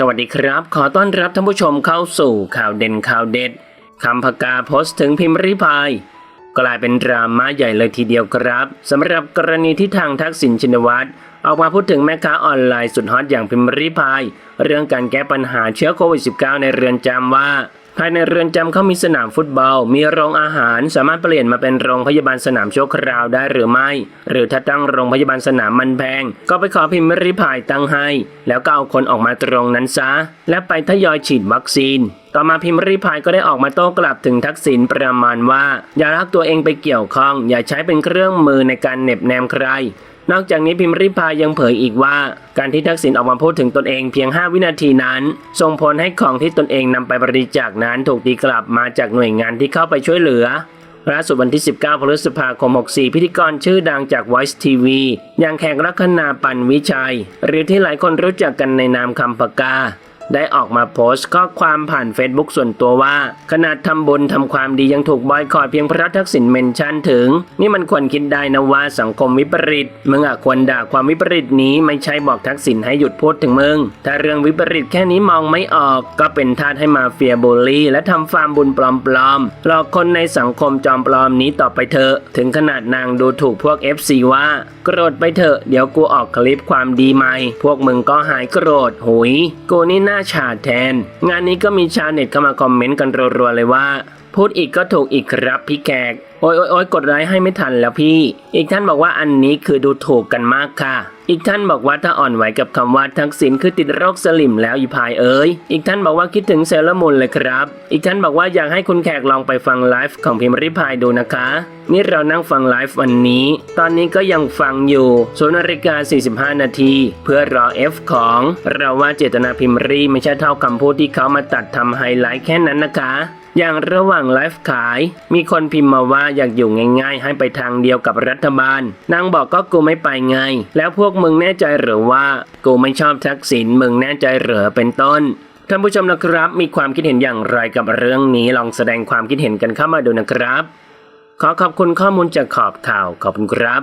สวัสดีครับ ขอต้อนรับท่านผู้ชมเข้าสู่ข่าวเด่นข่าวเด็ดคำพกาโพสต์ถึงพิมพ์ริพาย กลายเป็นดราม่าใหญ่เลยทีเดียวครับสำหรับกรณีที่ทางทักษิณชินวัตรออกมาพูดถึงแม่ค้าออนไลน์สุดฮอตอย่างพิมพ์ริพาย เรื่องการแก้ปัญหาเชื้อโควิด -19 ในเรือนจำว่า ภายในเรือนจำเขามีสนามฟุตบอล มีโรงอาหาร สามารถเปลี่ยนมาเป็นโรงพยาบาลสนามชั่วคราวได้หรือไม่ หรือถ้าตั้งโรงพยาบาลสนามมันแพง ก็ไปขอพิมพ์ริพายตั้งให้ แล้วก็เอาคนออกมาตรงนั้นซะ และไปทยอยฉีดวัคซีนต่อมาพิมพ์ริพายก็ได้ออกมาโต้กลับถึงทักษิณประมาณว่า อย่ารักตัวเองไปเกี่ยวข้อง อย่าใช้เป็นเครื่องมือในการเหน็บแนมใคร นอกจากนี้พิมพ์ริพายยังเผยอีกว่า การที่ทักษิณออกมาพูดถึงตนเองเพียง 5 วินาทีนั้น ส่งผลให้ของที่ตนเองนำไปบริจาคนั้นถูกตีกลับมาจากหน่วยงานที่เข้าไปช่วยเหลือล่าสุดวันที่ 19 พฤษภาคม 64 พิธีกรชื่อดังจาก Voice TV อย่างแขกรักษณาปันวิชัย หรือที่หลายคนรู้จักกันในนามคำปากา ได้ออกมาโพสต์ข้อความผ่าน Facebook ส่วนตัวว่า ขนาดทำบุญทำความดียังถูกบอยคอรเพียงเพราะทักษิณเมนชั่นถึง นี่มันควรคิดได้นะว่าสังคมวิปริตมึงอะควรด่าความวิปริตนี้ไม่ใช่บอกทักษิณให้หยุดพูดถึงมึง ถ้าเรื่องวิปริตแค่นี้มองไม่ออกก็เป็นทาสให้มาเฟียบูลลี่ และทำฟาร์มบุญปลอมๆหลอกคนในสังคมจอมปลอมนี้ต่อไปเถอะถึงขนาดนางดูถูกพวก FC ว่าโกรธไปเถอะเดี๋ยวกูออกคลิปความดีใหม่ พวกมึงก็หายโกรธหุยกูนี่น่าฉาดแทน งานนี้ก็มีชาวเน็ตเข้ามาคอมเมนต์กันรัวๆเลยว่า พูดอีกก็ถูกอีกครับพี่แขก โอ้ยโอ้ยโอยกดไลค์ให้ไม่ทันแล้วพี่ อีกท่านบอกว่าอันนี้คือดูถูกกันมากค่ะ อีกท่านบอกว่าถ้าอ่อนไหวกับคำว่าทักษิณคือติดโรคสลิมแล้วอีพายเอ้ยอีกท่านบอกว่าคิดถึงเซเลอร์มูนเลยครับ อีกท่านบอกว่าอยากให้คุณแขกลองไปฟังไลฟ์ของพิมพ์ริพายดูนะคะ นี่เรานั่งฟังไลฟ์วันนี้ ตอนนี้ก็ยังฟังอยู่ศูนย์นาฬิกา45 นาที เพื่อรอ F ของ เราว่าเจตนาพิมพ์รีไม่ใช่เท่าคำพูดที่เขามาตัดทำไฮไลท์แค่นั้นนะคะ อย่างระหว่างไลฟ์ขาย มีคนพิมพ์มาว่าอยากอยู่ง่าย ๆ ให้ไปทางเดียวกับรัฐบาล นางบอกก็กูไม่ไปไง แล้วพวกมึงแน่ใจหรือว่า กูไม่ชอบทักษิณมึงแน่ใจเหรือเป็นต้นท่านผู้ชมนะครับ มีความคิดเห็นอย่างไรกับเรื่องนี้ลองแสดงความคิดเห็นกันเข้ามาดูนะครับ ขอขอบคุณข้อมูลจากขอบข่าวขอบคุณครับ